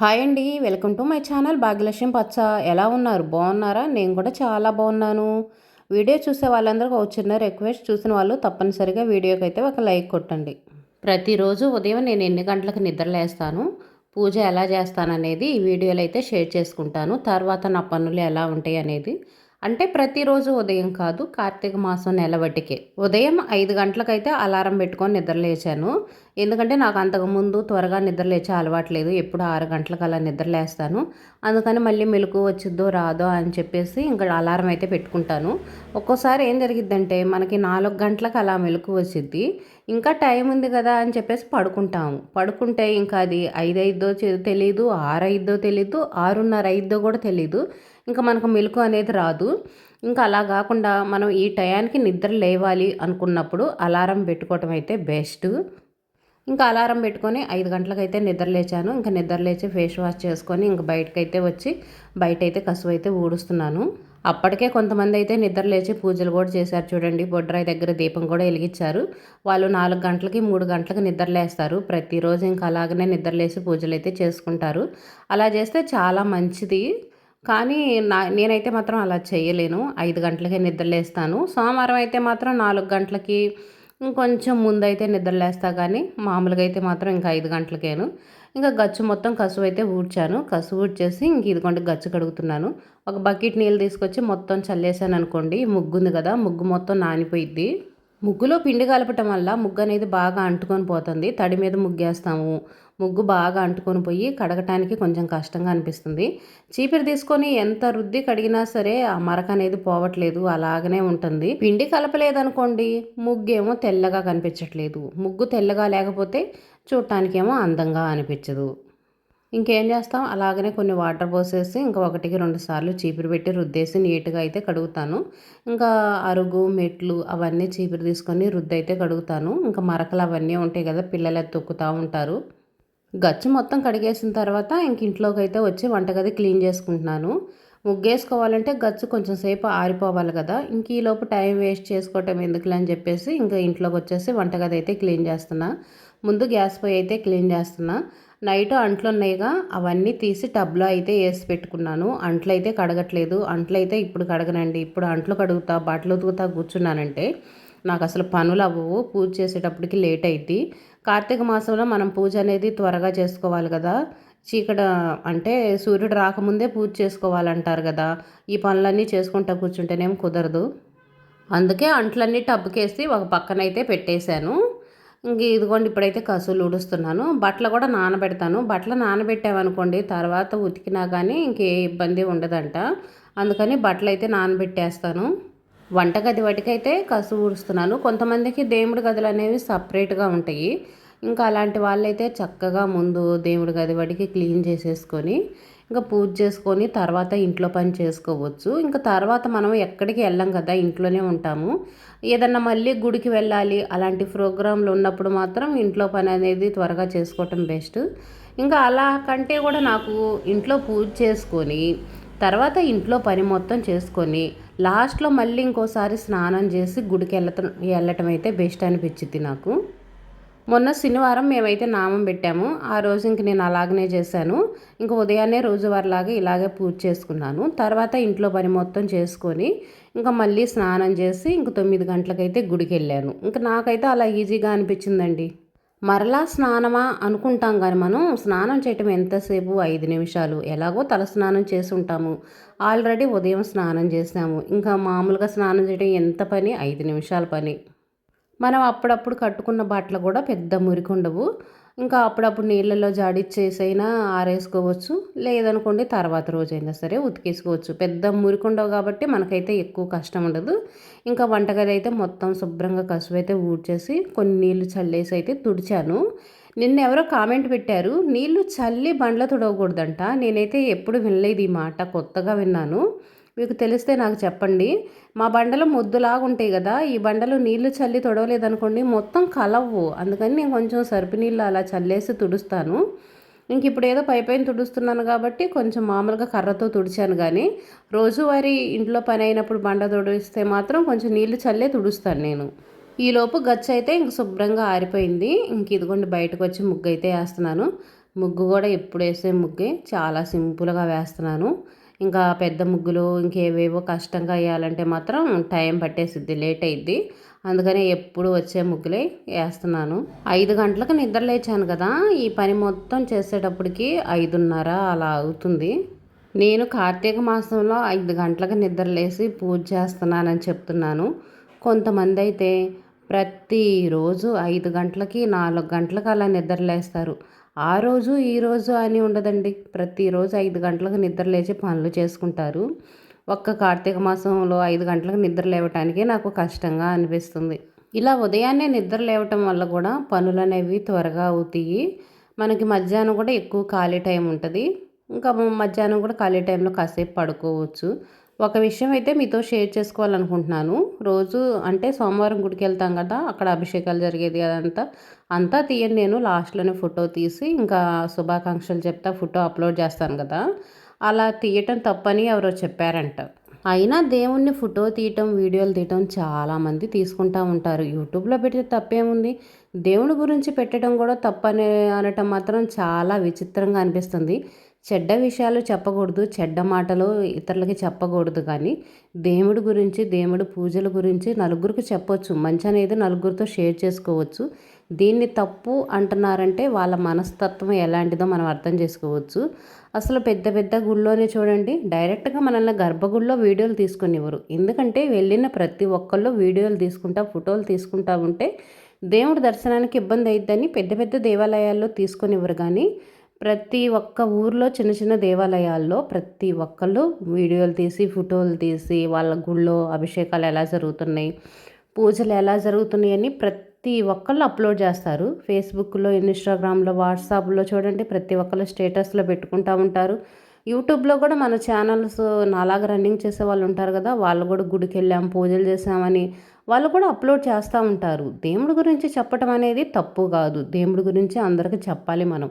Hi అండి welcome to my channel Bhagyalakshmi పచ్చ. ఎలా ఉన్నారు? బాగున్నారా? నేను కూడా చాలా బాగున్నాను. వీడియో చూసే వాళ్ళందరికీ ఒక చిన్న రిక్వెస్ట్ చూసిన వాళ్ళు తప్పనిసరిగా వీడియోకి అయితే ఒక లైక్ కొట్టండి. ప్రతిరోజు ఉదయం నేను ఎన్ని గంటలకు నిద్రలేస్తాను పూజ ఎలా చేస్తాననేది ఈ వీడియోలో అయితే షేర్ చేసుకుంటాను. తర్వాత నా పనులు ఎలా ఉంటాయి అనేది అంటే ప్రతిరోజు ఉదయం కాదు కార్తీక మాసం నెలవటికే ఉదయం ఐదు గంటలకైతే అలారం పెట్టుకొని నిద్రలేచాను ఎందుకంటే నాకు అంతకుముందు త్వరగా నిద్రలేచే అలవాటు అలవాట్లేదు ఎప్పుడు ఆరు గంటలకు అలా నిద్రలేస్తాను అందుకని మళ్ళీ మెలకు వచ్చిద్దో రాదో అని చెప్పేసి ఇంకా అలారం అయితే పెట్టుకుంటాను. ఒక్కోసారి ఏం జరిగిద్దంటే మనకి నాలుగు గంటలకు అలా మెలకు వచ్చిద్ది. ఇంకా టైం ఉంది కదా అని చెప్పేసి పడుకుంటాము. పడుకుంటే ఇంకా అది ఐదు ఐదో తెలీదు ఆరు ఐదో తెలీదు ఆరున్నర ఐదో కూడా తెలీదు. ఇంకా మనకు మెలకు అనేది రాదు. ఇంకా అలా కాకుండా మనం ఈ టయానికి నిద్ర లేవాలి అనుకున్నప్పుడు అలారం పెట్టుకోవటం అయితే బెస్ట్. ఇంకా అలారం పెట్టుకొని ఐదు గంటలకైతే నిద్ర లేచాను. ఇంకా నిద్ర లేచి ఫేస్ వాష్ చేసుకొని ఇంక బయటకైతే వచ్చి బయట అయితే కసువు అయితే ఊడుస్తున్నాను. అప్పటికే కొంతమంది అయితే నిద్ర లేచి పూజలు కూడా చేశారు చూడండి. బొడ్రాయి దగ్గర దీపం కూడా వెలిగించారు. వాళ్ళు నాలుగు గంటలకి మూడు గంటలకి నిద్ర లేస్తారు. ప్రతిరోజు ఇంకా అలాగనే నిద్ర లేచి పూజలు అయితే చేసుకుంటారు. అలా చేస్తే చాలా మంచిది. కానీ నా నేనైతే మాత్రం అలా చేయలేను. ఐదు గంటలకే నిద్రలేస్తాను సోమవారం అయితే మాత్రం నాలుగు గంటలకి ఇంకొంచెం ముందైతే నిద్రలేస్తా కానీ మామూలుగా అయితే మాత్రం ఇంకా ఐదు గంటలకేను. ఇంకా గచ్చు మొత్తం కసువు అయితే ఊడ్చాను. కసువు ఊడ్చేసి ఇంక ఇదిగోండి గచ్చు కడుగుతున్నాను. ఒక బకెట్ నీళ్ళు తీసుకొచ్చి మొత్తం చల్లేసాను అనుకోండి ముగ్గుంది కదా ముగ్గు మొత్తం నానిపోయిద్ది. ముగ్గులో పిండి కలపటం వల్ల ముగ్గు అనేది బాగా అంటుకొని పోతుంది. తడి మీద ముగ్గేస్తాము. ముగ్గు బాగా అంటుకొని పోయి కడగటానికి కొంచెం కష్టంగా అనిపిస్తుంది. చీపిరి తీసుకొని ఎంత రుద్ది కడిగినా సరే ఆ మరక అనేది పోవట్లేదు. అలాగనే ఉంటుంది. పిండి కలపలేదనుకోండి ముగ్గు ఏమో తెల్లగా కనిపించట్లేదు. ముగ్గు తెల్లగా లేకపోతే చూడటానికేమో అందంగా అనిపించదు. ఇంకేం చేస్తాం? అలాగనే కొన్ని వాటర్ పోసేసి ఇంకా ఒకటికి రెండు సార్లు చీపురు పెట్టి రుద్దేసి నీట్గా అయితే కడుగుతాను. ఇంకా అరుగు మెట్లు అవన్నీ చీపురు తీసుకొని రుద్ది అయితే కడుగుతాను. ఇంకా మరకలు అవన్నీ ఉంటాయి కదా పిల్లలు తొక్కుతూ ఉంటారు. గచ్చు మొత్తం కడిగేసిన తర్వాత ఇంక ఇంట్లోకి అయితే వచ్చి వంటగది క్లీన్ చేసుకుంటున్నాను. ముగ్గేసుకోవాలంటే గచ్చు కొంచెం సేపు ఆరిపోవాలి కదా. ఇంక ఈలోపు టైం వేస్ట్ చేసుకోవటం ఎందుకులే అని చెప్పేసి ఇంకా ఇంట్లోకి వచ్చేసి వంటగది అయితే క్లీన్ చేస్తున్నా. ముందు గ్యాస్ పొయ్యి అయితే క్లీన్ చేస్తున్నా. నైట్ అంట్లు ఉన్నాయిగా అవన్నీ తీసి టబ్లో అయితే వేసి పెట్టుకున్నాను. అంట్లు అయితే కడగట్లేదు. అంట్లు అయితే ఇప్పుడు కడగనండి. ఇప్పుడు అంట్లు కడుగుతా బట్టలు ఉతుకుతా కూర్చున్నానంటే నాకు అసలు పనులు అవ్వవు పూజ చేసేటప్పటికి లేట్ అయింది కార్తీక మాసంలో మనం పూజ అనేది త్వరగా చేసుకోవాలి కదా. చీకట అంటే సూర్యుడు రాకముందే పూజ చేసుకోవాలంటారు కదా. ఈ పనులన్నీ చేసుకుంటా కూర్చుంటేనేం కుదరదు. అందుకే అంట్లన్నీ టబ్బుకేసి ఒక పక్కనైతే పెట్టేశాను. ఇంక ఇదిగోండి ఇప్పుడైతే కసులు ఊడుస్తున్నాను. బట్టలు కూడా నానబెడతాను. బట్టలు నానబెట్టామనుకోండి తర్వాత ఉతికినా కానీ ఇంకే ఇబ్బంది ఉండదంట. అందుకని బట్టలు అయితే నానబెట్టేస్తాను. వంటగది వాటికైతే కసు ఊడుస్తున్నాను. కొంతమందికి దేవుడి గదులు అనేవి సపరేట్గా ఉంటాయి. ఇంకా అలాంటి వాళ్ళైతే చక్కగా ముందు దేవుడి గది వాటికి క్లీన్ చేసేసుకొని ఇంకా పూజ చేసుకొని తర్వాత ఇంట్లో పని చేసుకోవచ్చు. ఇంకా తర్వాత మనం ఎక్కడికి వెళ్ళాం కదా ఇంట్లోనే ఉంటాము. ఏదన్నా మళ్ళీ గుడికి వెళ్ళాలి అలాంటి ప్రోగ్రాంలు ఉన్నప్పుడు మాత్రం ఇంట్లో పని అనేది త్వరగా చేసుకోవటం బెస్ట్. ఇంకా అలా కంటే కూడా నాకు ఇంట్లో పూజ చేసుకొని తర్వాత ఇంట్లో పని మొత్తం చేసుకొని లాస్ట్లో మళ్ళీ ఇంకోసారి స్నానం చేసి గుడికి వెళ్ళటం వెళ్ళటం అయితే బెస్ట్ అనిపించింది నాకు. మొన్న శనివారం మేమైతే నామం పెట్టాము. ఆ రోజు ఇంక నేను అలాగనే చేశాను. ఇంక ఉదయాన్నే రోజువారిలాగా ఇలాగే పూజ చేసుకున్నాను. తర్వాత ఇంట్లో పని మొత్తం చేసుకొని ఇంకా మళ్ళీ స్నానం చేసి ఇంక తొమ్మిది గంటలకైతే గుడికి వెళ్ళాను. ఇంక నాకైతే అలా ఈజీగా అనిపించిందండి. మరలా స్నానమా అనుకుంటాం కానీ మనం స్నానం చేయటం ఎంతసేపు? ఐదు నిమిషాలు. ఎలాగో తల స్నానం చేసి ఉంటాము ఆల్రెడీ ఉదయం స్నానం చేసాము ఇంకా మామూలుగా స్నానం చేయడం ఎంత పని? ఐదు నిమిషాల పని. మనం అప్పుడప్పుడు కట్టుకున్న బట్టలు కూడా పెద్ద మురికి ఉండవు. ఇంకా అప్పుడప్పుడు నీళ్ళల్లో జాడిచ్చేసైనా ఆరేసుకోవచ్చు. లేదనుకోండి తర్వాత రోజైనా సరే ఉతికేసుకోవచ్చు. పెద్ద మురికుండవు కాబట్టి మనకైతే ఎక్కువ కష్టం ఉండదు. ఇంకా వంటగది అయితే మొత్తం శుభ్రంగా కసువు అయితే ఊడ్చేసి కొన్ని నీళ్ళు చల్లేసి అయితే తుడిచాను. నిన్న ఎవరో కామెంట్ పెట్టారు నీళ్ళు చల్లి బండ్ల తుడవకూడదంట. నేనైతే ఎప్పుడు వినలేదు ఈ మాట కొత్తగా విన్నాను. మీకు తెలిస్తే నాకు చెప్పండి. మా బండలు ముద్దులాగా ఉంటాయి కదా ఈ బండలు నీళ్ళు చల్లి తొడవలేదనుకోండి మొత్తం కలవు అందుకని నేను కొంచెం సరుపు నీళ్ళు అలా చల్లేసి తుడుస్తాను. ఇంక ఇప్పుడు ఏదో పైపైన తుడుస్తున్నాను కాబట్టి కొంచెం మామూలుగా కర్రతో తుడిచాను కానీ రోజువారీ ఇంట్లో పని అయినప్పుడు బండ తుడిస్తే మాత్రం కొంచెం నీళ్ళు చల్లే తుడుస్తాను నేను. ఈలోపు గచ్చ అయితే ఇంక శుభ్రంగా ఆరిపోయింది. ఇంక ఇదిగోండి బయటకు వచ్చి ముగ్గు అయితే వేస్తున్నాను. ముగ్గు కూడా ఎప్పుడు వేసే ముగ్గే చాలా సింపుల్గా వేస్తున్నాను. ఇంకా పెద్ద ముగ్గులు ఇంకేవేవో కష్టంగా వేయాలంటే మాత్రం టైం పట్టేసిద్ది లేట్ అయిద్ది. అందుకనే ఎప్పుడు వచ్చే ముగ్గులే వేస్తున్నాను. ఐదు గంటలకు నిద్ర లేచాను కదా ఈ పని మొత్తం చేసేటప్పటికి ఐదున్నర అలా అవుతుంది. నేను కార్తీక మాసంలో ఐదు గంటలకు నిద్ర లేచి పూజ చేస్తున్నానని చెప్తున్నాను. కొంతమంది అయితే ప్రతిరోజు ఐదు గంటలకి నాలుగు గంటలకు అలా నిద్రలేస్తారు ఆ రోజు ఈ రోజు అని ఉండదండి. ప్రతిరోజు ఐదు గంటలకు నిద్ర లేచి పనులు చేసుకుంటారు. ఒక్క కార్తీక మాసంలో ఐదు గంటలకు నిద్ర లేవటానికి నాకు కష్టంగా అనిపిస్తుంది. ఇలా ఉదయాన్నే నిద్ర లేవటం వల్ల కూడా పనులు అనేవి త్వరగా అవుతాయి. మనకి మధ్యాహ్నం కూడా ఎక్కువ ఖాళీ టైం ఉంటుంది. ఇంకా మధ్యాహ్నం కూడా ఖాళీ టైంలో కాసేపు పడుకోవచ్చు. ఒక విషయం అయితే మీతో షేర్ చేసుకోవాలనుకుంటున్నాను. రోజు అంటే సోమవారం గుడికి వెళ్తాం కదా అక్కడ అభిషేకాలు జరిగేది అదంతా. అంతా తీయని నేను లాస్ట్లోనే ఫోటో తీసి ఇంకా శుభాకాంక్షలు చెప్తా ఫోటో అప్లోడ్ చేస్తాను కదా. అలా తీయటం తప్పని ఎవరో చెప్పారంట. అయినా దేవుణ్ణి ఫోటో తీయటం వీడియోలు తీయటం చాలామంది తీసుకుంటూ ఉంటారు. యూట్యూబ్లో పెడితే తప్పేముంది? దేవుని గురించి పెట్టడం కూడా తప్పని అనటం మాత్రం చాలా విచిత్రంగా అనిపిస్తుంది. చెడ్డ విషయాలు చెప్పకూడదు చెడ్డ మాటలు ఇతరులకి చెప్పకూడదు కానీ దేవుడి గురించి దేవుడి పూజల గురించి నలుగురికి చెప్పొచ్చు. మంచి అనేది నలుగురితో షేర్ చేసుకోవచ్చు. దీన్ని తప్పు అంటున్నారంటే వాళ్ళ మనస్తత్వం ఎలాంటిదో మనం అర్థం చేసుకోవచ్చు. అసలు పెద్ద పెద్ద గుళ్ళోనే చూడండి డైరెక్ట్గా మనల్ని గర్భగుడిలో వీడియోలు తీసుకునేవారు ఎందుకంటే వెళ్ళిన ప్రతి ఒక్కళ్ళు వీడియోలు తీసుకుంటా ఫోటోలు తీసుకుంటా ఉంటే దేవుడి దర్శనానికి ఇబ్బంది అయిద్దని పెద్ద పెద్ద దేవాలయాల్లో తీసుకునేవారు కానీ ప్రతి ఒక్క ఊర్లో చిన్న చిన్న దేవాలయాల్లో ప్రతి ఒక్కళ్ళు వీడియోలు తీసి ఫోటోలు తీసి వాళ్ళ గుళ్ళో అభిషేకాలు ఎలా జరుగుతున్నాయి పూజలు ఎలా జరుగుతున్నాయి అని ప్రతి ఒక్కళ్ళు అప్లోడ్ చేస్తారు. ఫేస్బుక్లో ఇన్స్టాగ్రామ్లో వాట్సాప్లో చూడండి ప్రతి ఒక్కళ్ళు స్టేటస్లో పెట్టుకుంటూ ఉంటారు. యూట్యూబ్లో కూడా మన ఛానల్స్ నాలాగా రన్నింగ్ చేసే వాళ్ళు ఉంటారు కదా వాళ్ళు కూడా గుడికి వెళ్ళాం పూజలు చేసామని వాళ్ళు కూడా అప్లోడ్ చేస్తూ ఉంటారు. దేవుడి గురించి చెప్పటం అనేది తప్పు కాదు. దేవుడి గురించి అందరికీ చెప్పాలి మనం.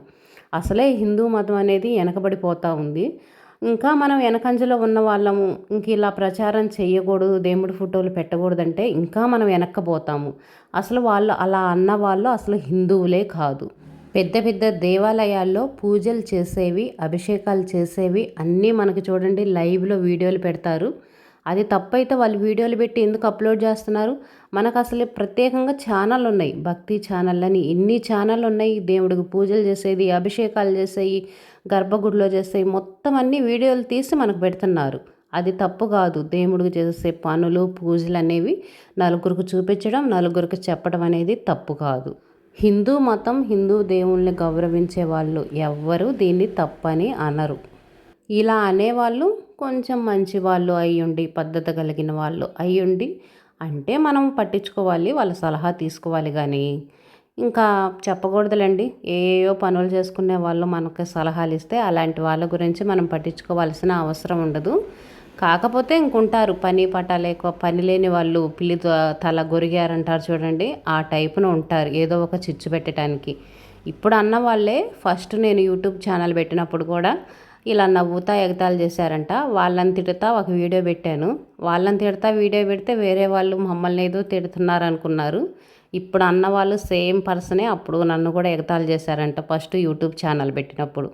అసలే హిందూ మతం అనేది వెనకబడిపోతూ ఉంది. ఇంకా మనం వెనకంజలో ఉన్న వాళ్ళము ఇంక ఇలా ప్రచారం చేయకూడదు దేవుడి ఫోటోలు పెట్టకూడదంటే ఇంకా మనం వెనక్కపోతాము. అసలు వాళ్ళు అలా అన్న వాళ్ళు అసలు హిందువులే కాదు. పెద్ద పెద్ద దేవాలయాల్లో పూజలు చేసేవి అభిషేకాలు చేసేవి అన్నీ మనకి చూడండి లైవ్లో వీడియోలు పెడతారు. అది తప్పైతే వాళ్ళు వీడియోలు పెట్టి ఎందుకు అప్లోడ్ చేస్తున్నారు? మనకు అసలు ప్రత్యేకంగా ఛానల్ ఉన్నాయి. భక్తి ఛానల్ అని ఎన్ని ఛానల్ ఉన్నాయి? దేవుడికి పూజలు చేసేది అభిషేకాలు చేసేవి గర్భగుడిలో చేసేవి మొత్తం అన్ని వీడియోలు తీసి మనకు పెడుతున్నారు. అది తప్పు కాదు. దేవుడికి చేసే పనులు పూజలు అనేవి నలుగురికి చూపించడం నలుగురికి చెప్పడం అనేది తప్పు కాదు. హిందూ మతం హిందూ దేవుళ్ళని గౌరవించే వాళ్ళు ఎవ్వరూ దీన్ని తప్పని అనరు. ఇలా అనేవాళ్ళు కొంచెం మంచి వాళ్ళు అయ్యుండి పద్ధతి కలిగిన వాళ్ళు అయ్యుండి అంటే మనం పట్టించుకోవాలి వాళ్ళ సలహా తీసుకోవాలి కానీ ఇంకా చెప్పకూడదులండి ఏయో పనులు చేసుకునే వాళ్ళు మనకు సలహాలు ఇస్తే అలాంటి వాళ్ళ గురించి మనం పట్టించుకోవాల్సిన అవసరం ఉండదు. కాకపోతే ఇంకుంటారు పని పట లేక పని లేని వాళ్ళు పిల్లి తల గొరిగారంటారు చూడండి ఆ టైపున ఉంటారు ఏదో ఒక చిచ్చు పెట్టడానికి ఇప్పుడు అన్న వాళ్ళే ఫస్ట్ నేను యూట్యూబ్ ఛానల్ పెట్టినప్పుడు కూడా ఇలా నవ్వుతా ఎగతాలు చేశారంట. వాళ్ళని తిడతా ఒక వీడియో పెట్టాను. వాళ్ళని తిడతా వీడియో పెడితే వేరే వాళ్ళు మమ్మల్ని ఏదో తిడుతున్నారు అనుకున్నారు ఇప్పుడు అన్న వాళ్ళు సేమ్ పర్సనే అప్పుడు నన్ను కూడా ఎగతాలు చేశారంట ఫస్ట్ యూట్యూబ్ ఛానల్ పెట్టినప్పుడు.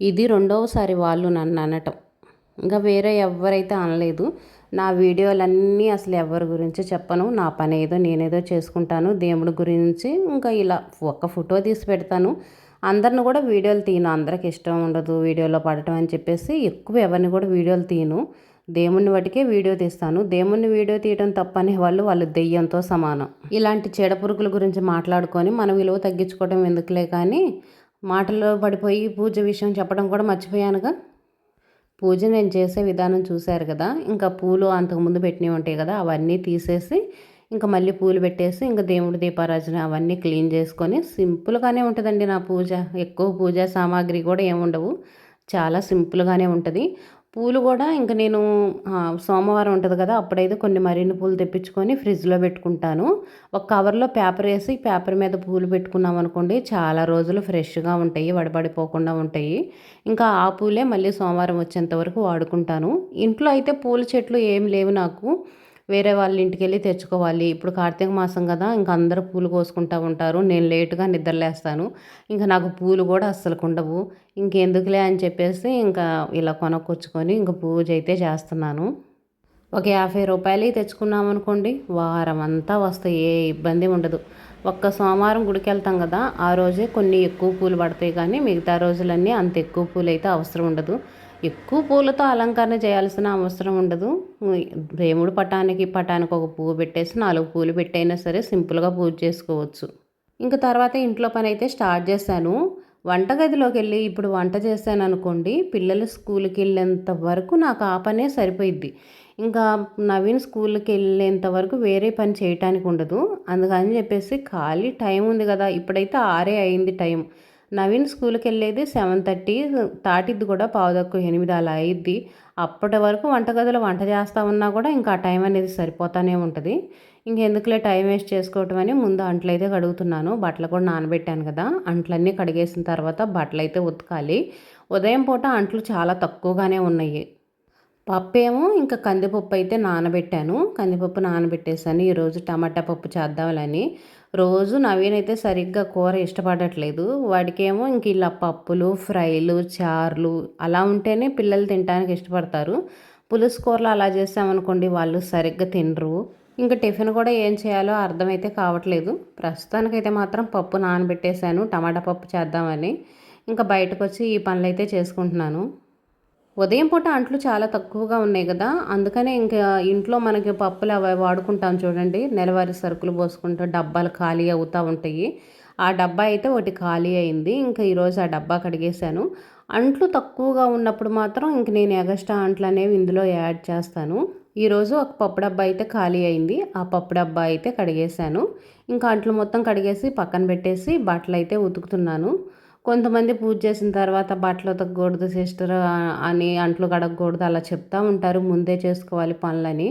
ఇది రెండవసారి వాళ్ళు నన్ను అనటం. ఇంకా వేరే ఎవరైతే అనలేదు. నా వీడియోలన్నీ అసలు ఎవరి గురించి చెప్పను. నా పని ఏదో నేనేదో చేసుకుంటాను. దేవుడి గురించి ఇంకా ఇలా ఒక్క ఫోటో తీసి పెడతాను. అందరిని కూడా వీడియోలు తీయను అందరికి ఇష్టం ఉండదు వీడియోలో పడటం అని చెప్పేసి ఎక్కువ ఎవరిని కూడా వీడియోలు తీయను దేవుణ్ణి వాటికే వీడియో తీస్తాను. దేవుణ్ణి వీడియో తీయడం తప్పనే వాళ్ళు వాళ్ళు దెయ్యంతో సమానం. ఇలాంటి చెడపురుగుల గురించి మాట్లాడుకొని మనం విలువ తగ్గించుకోవడం ఎందుకులే కానీ మాటల్లో పడిపోయి పూజ విషయం చెప్పడం కూడా మర్చిపోయానుగా? పూజ నేను చేసే విధానం చూశారు కదా. ఇంకా పూలు అంతకుముందు పెట్టినవి ఉంటాయి కదా అవన్నీ తీసేసి ఇంకా మళ్ళీ పూలు పెట్టేసి ఇంకా దేవుడి దీపారాజన అవన్నీ క్లీన్ చేసుకొని సింపుల్గానే ఉంటుందండి నా పూజ. ఎక్కువ పూజా సామాగ్రి కూడా ఏముండవు చాలా సింపుల్గానే ఉంటుంది. పూలు కూడా ఇంకా నేను సోమవారం ఉంటుంది కదా అప్పుడైతే కొన్ని మరిన్ని పూలు తెప్పించుకొని ఫ్రిడ్జ్లో పెట్టుకుంటాను. ఒక కవర్లో పేపర్ వేసి పేపర్ మీద పూలు పెట్టుకున్నాం అనుకోండి చాలా రోజులు ఫ్రెష్గా ఉంటాయి వడబడిపోకుండా ఉంటాయి. ఇంకా ఆ పూలే మళ్ళీ సోమవారం వచ్చేంత వరకు వాడుకుంటాను. ఇంట్లో అయితే పూల చెట్లు ఏం లేవు నాకు. వేరే వాళ్ళ ఇంటికి వెళ్ళి తెచ్చుకోవాలి. ఇప్పుడు కార్తీక మాసం కదా ఇంకా అందరూ పూలు కోసుకుంటూ ఉంటారు. నేను లేటుగా నిద్రలేస్తాను. ఇంకా నాకు పూలు కూడా అస్సలు ఉండవు ఇంకెందుకులే అని చెప్పేసి ఇంకా ఇలా కొనుక్కొచ్చుకొని ఇంకా పూజ అయితే చేస్తున్నాను. ఒక యాభై రూపాయలు తెచ్చుకున్నాం అనుకోండి వారం అంతా వస్తాయి ఏ ఇబ్బంది ఉండదు. ఒక్క సోమవారం గుడికి వెళ్తాం కదా ఆ రోజే కొన్ని ఎక్కువ పూలు పడతాయి కానీ మిగతా రోజులన్నీ అంత ఎక్కువ పూలు అయితే అవసరం ఉండదు. ఎక్కువ పూలతో అలంకరణ చేయాల్సిన అవసరం ఉండదు. దేవుడు పటానికి పటానికి ఒక పువ్వు పెట్టేసి నాలుగు పూలు పెట్టైనా సరే సింపుల్గా పూజ చేసుకోవచ్చు. ఇంకా తర్వాత ఇంట్లో పని అయితే స్టార్ట్ చేశాను. వంటగదిలోకి వెళ్ళి ఇప్పుడు వంట చేశాను అనుకోండి పిల్లలు స్కూల్కి వెళ్ళేంత వరకు నాకు ఆ పనే సరిపోయిద్ది. ఇంకా నవీన్ స్కూల్కి వెళ్ళేంత వరకు వేరే పని చేయటానికి ఉండదు. అందుకని చెప్పేసి ఖాళీ టైం ఉంది కదా ఇప్పుడైతే ఆరే అయింది టైం. నవీన్ స్కూల్కి వెళ్ళేది సెవెన్ థర్టీ తాటిద్ది కూడా పావుదక్కు ఎనిమిది అలా అయిద్ది. అప్పటి వరకు వంటగదిలో వంట చేస్తూ ఉన్నా కూడా ఇంకా ఆ టైం అనేది సరిపోతానే ఉంటుంది. ఇంకెందుకులే టైం వేస్ట్ చేసుకోవటం అని ముందు అంట్లు అయితే కడుగుతున్నాను. బట్టలు కూడా నానబెట్టాను కదా. అంట్లన్నీ కడిగేసిన తర్వాత బట్టలు అయితే ఉతకాలి. ఉదయం పూట అంట్లు చాలా తక్కువగానే ఉన్నాయి. పప్పు ఏమో ఇంకా కందిపప్పు అయితే నానబెట్టాను. కందిపప్పు నానబెట్టేసాను ఈరోజు టమాటా పప్పు చేద్దామని రోజు నవీన్ అయితే సరిగ్గా కూర ఇష్టపడట్లేదు. వాడికేమో ఇంక ఇలా పప్పులు ఫ్రైలు చార్లు అలా ఉంటేనే పిల్లలు తినడానికి ఇష్టపడతారు. పులుసు కూరలు అలా చేసామనుకోండి వాళ్ళు సరిగ్గా తినరు. ఇంకా టిఫిన్ కూడా ఏం చేయాలో అర్థమైతే కావట్లేదు. ప్రస్తుతానికైతే మాత్రం పప్పు నానబెట్టేశాను టమాటా పప్పు చేద్దామని. ఇంకా బయటకు వచ్చి ఈ పనులు అయితే చేసుకుంటున్నాను. ఉదయం పూట అంట్లు చాలా తక్కువగా ఉన్నాయి కదా. అందుకనే ఇంకా ఇంట్లో మనకి పప్పులు అవి వాడుకుంటాం చూడండి. నెలవారీ సరుకులు పోసుకుంటూ డబ్బాలు ఖాళీ అవుతూ ఉంటాయి. ఆ డబ్బా అయితే ఒకటి ఖాళీ అయింది. ఇంకా ఈరోజు ఆ డబ్బా కడిగేశాను. అంట్లు తక్కువగా ఉన్నప్పుడు మాత్రం ఇంక నేను ఎగస్ట్రా అంట్లు అనేవి ఇందులో యాడ్ చేస్తాను. ఈరోజు ఒక పప్పు డబ్బా అయితే ఖాళీ అయింది. ఆ పప్పు డబ్బా అయితే కడిగేశాను. ఇంకా అంట్లు మొత్తం కడిగేసి పక్కన పెట్టేసి బట్టలు అయితే ఉతుకుతున్నాను. కొంతమంది పూజ చేసిన తర్వాత బట్టలు ఉతకకూడదు సిస్టర్ అని అంట్లు కడగకూడదు అలా చెప్తూ ఉంటారు. ముందే చేసుకోవాలి పనులని.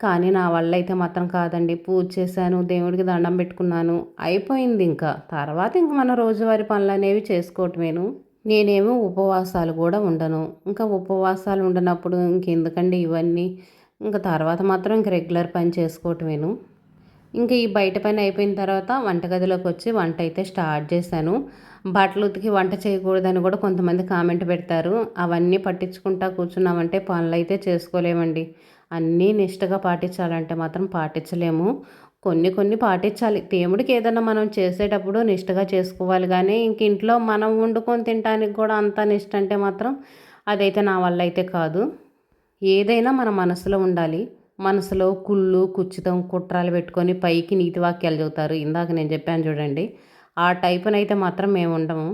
కానీ నా వల్ల అయితే మాత్రం కాదండి. పూజ చేశాను దేవుడికి దండం పెట్టుకున్నాను. అయిపోయింది ఇంకా. తర్వాత ఇంక మన రోజువారి పనులు అనేవి చేసుకోవటమేను. నేనేమో ఉపవాసాలు కూడా ఉండను. ఇంకా ఉపవాసాలు ఉండనప్పుడు ఇంకెందుకండి ఇవన్నీ? ఇంకా తర్వాత మాత్రం ఇంక రెగ్యులర్ పని చేసుకోవటమేను. ఇంకా ఈ బయట పని అయిపోయిన తర్వాత వంటగదిలోకి వచ్చి వంట అయితే స్టార్ట్ చేశాను. బట్టలు ఉతికి వంట చేయకూడదని కూడా కొంతమంది కామెంట్ పెడతారు. అవన్నీ పట్టించుకుంటా కూర్చున్నామంటే పనులు అయితే చేసుకోలేమండి. అన్నీ నిష్టగా పాటించాలంటే మాత్రం పాటించలేము. కొన్ని కొన్ని పాటించాలి. దేవుడికి ఏదైనా మనం చేసేటప్పుడు నిష్టగా చేసుకోవాలి కానీ ఇంక ఇంట్లో మనం వండుకొని తినడానికి కూడా అంత నిష్ట అంటే మాత్రం అదైతే నా వల్ల అయితే కాదు. ఏదైనా మన మనసులో ఉండాలి. మనసులో కుళ్ళు కుచ్చితం కుట్రాలు పెట్టుకొని పైకి నీతి వాక్యాలు చదువుతారు. ఇందాక నేను చెప్పాను చూడండి ఆ టైపునైతే మాత్రం మేము ఉండము.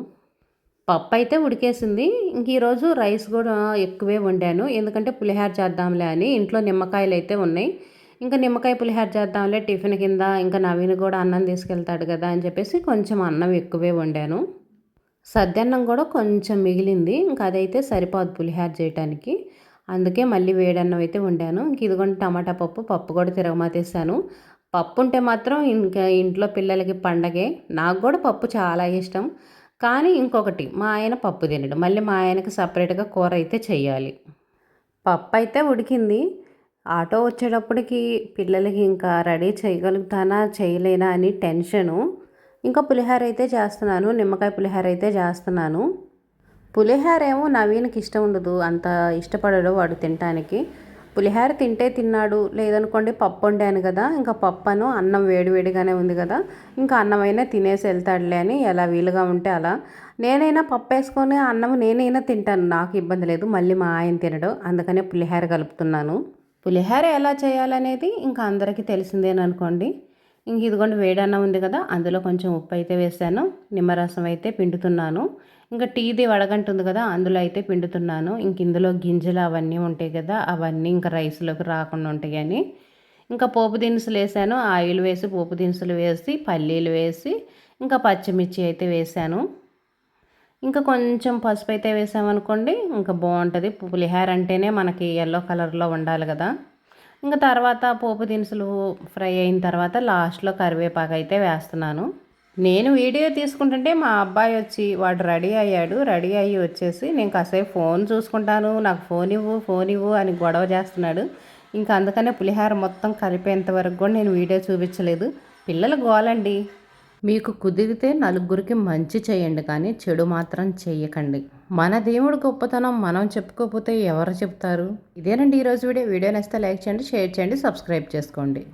పప్పు అయితే ఉడికేసింది. ఇంక ఈరోజు రైస్ కూడా ఎక్కువే వండాను. ఎందుకంటే పులిహార చేద్దాంలే అని ఇంట్లో నిమ్మకాయలు అయితే ఉన్నాయి. ఇంకా నిమ్మకాయ పులిహార చేద్దాంలే టిఫిన్ కింద ఇంకా నవీన్ కూడా అన్నం తీసుకెళ్తాడు కదా అని చెప్పేసి కొంచెం అన్నం ఎక్కువే వండాను. సద్దన్నం కూడా కొంచెం మిగిలింది. ఇంకా అదైతే సరిపోదు పులిహార చేయటానికి. అందుకే మళ్ళీ వేడన్నం అయితే వండాను. ఇంక ఇదిగోండి టమాటా పప్పు పప్పు కూడా తిరగమాతేసాను పప్పు ఉంటే మాత్రం ఇంకా ఇంట్లో పిల్లలకి పండగే. నాకు కూడా పప్పు చాలా ఇష్టం. కానీ ఇంకొకటి మా ఆయన పప్పు తినడు. మళ్ళీ మా ఆయనకి సపరేట్గా కూర అయితే చేయాలి పప్పు అయితే ఉడికింది. ఆటో వచ్చేటప్పటికి పిల్లలకి ఇంకా రెడీ చేయగలుగుతానా చేయలేనా అని టెన్షను. ఇంకా పులిహార అయితే చేస్తున్నాను. నిమ్మకాయ పులిహార అయితే చేస్తున్నాను. పులిహార ఏమో నవీన్కి ఇష్టం ఉండదు అంత ఇష్టపడడు వాడు తినటానికి. పులిహార తింటే తిన్నాడు లేదనుకోండి పప్పు వండాను కదా ఇంకా పప్పను అన్నం వేడివేడిగానే ఉంది కదా ఇంకా అన్నమైనా తినేసి వెళ్తాడులే అని ఎలా వీలుగా ఉంటే అలా. నేనైనా పప్పు వేసుకొని అన్నం నేనైనా తింటాను నాకు ఇబ్బంది లేదు మళ్ళీ మా ఆయన తినడు అందుకనే పులిహార కలుపుతున్నాను. పులిహార ఎలా చేయాలనేది ఇంకా అందరికీ తెలిసిందేననుకోండి ఇంక ఇదిగోండి వేడన్నం ఉంది కదా అందులో కొంచెం ఉప్పు అయితే వేసాను నిమ్మరసం అయితే పిండుతున్నాను. ఇంకా టీది వడగంటుంది కదా అందులో అయితే పిండుతున్నాను. ఇంక ఇందులో గింజలు అవన్నీ ఉంటాయి కదా అవన్నీ ఇంకా రైస్లోకి రాకుండా ఉంటాయి అని ఇంకా పోపు దినుసులు వేసాను. ఆయిల్ వేసి పోపు దినుసులు వేసి పల్లీలు వేసి ఇంకా పచ్చిమిర్చి అయితే వేసాను. ఇంకా కొంచెం పసుపు అయితే వేసామనుకోండి ఇంకా బాగుంటుంది. పులిహార అంటేనే మనకి ఎల్లో కలర్లో ఉండాలి కదా. ఇంకా తర్వాత పోపు దినుసులు ఫ్రై అయిన తర్వాత లాస్ట్లో కరివేపాకు అయితే వేస్తున్నాను. నేను వీడియో తీసుకుంటుంటే మా అబ్బాయి వచ్చి వాడు రెడీ అయ్యాడు రెడీ అయ్యి వచ్చేసి నేను కాసేపు ఫోన్ చూసుకుంటాను నాకు ఫోన్ ఇవ్వు ఫోన్ ఇవ్వు అని గొడవ చేస్తున్నాడు. ఇంకా అందుకనే పులిహార మొత్తం కలిపేంత వరకు కూడా నేను వీడియో చూపించలేదు. పిల్లలు గోలండి. మీకు కుదిరితే నలుగురికి మంచి చేయండి కానీ చెడు మాత్రం చెయ్యకండి. మన దేవుడు గొప్పతనం మనం చెప్పుకోకపోతే ఎవరు చెప్తారు? ఇదేనండి ఈరోజు వీడియో. వీడియో నచ్చితే లైక్ చేయండి షేర్ చేయండి సబ్స్క్రైబ్ చేసుకోండి.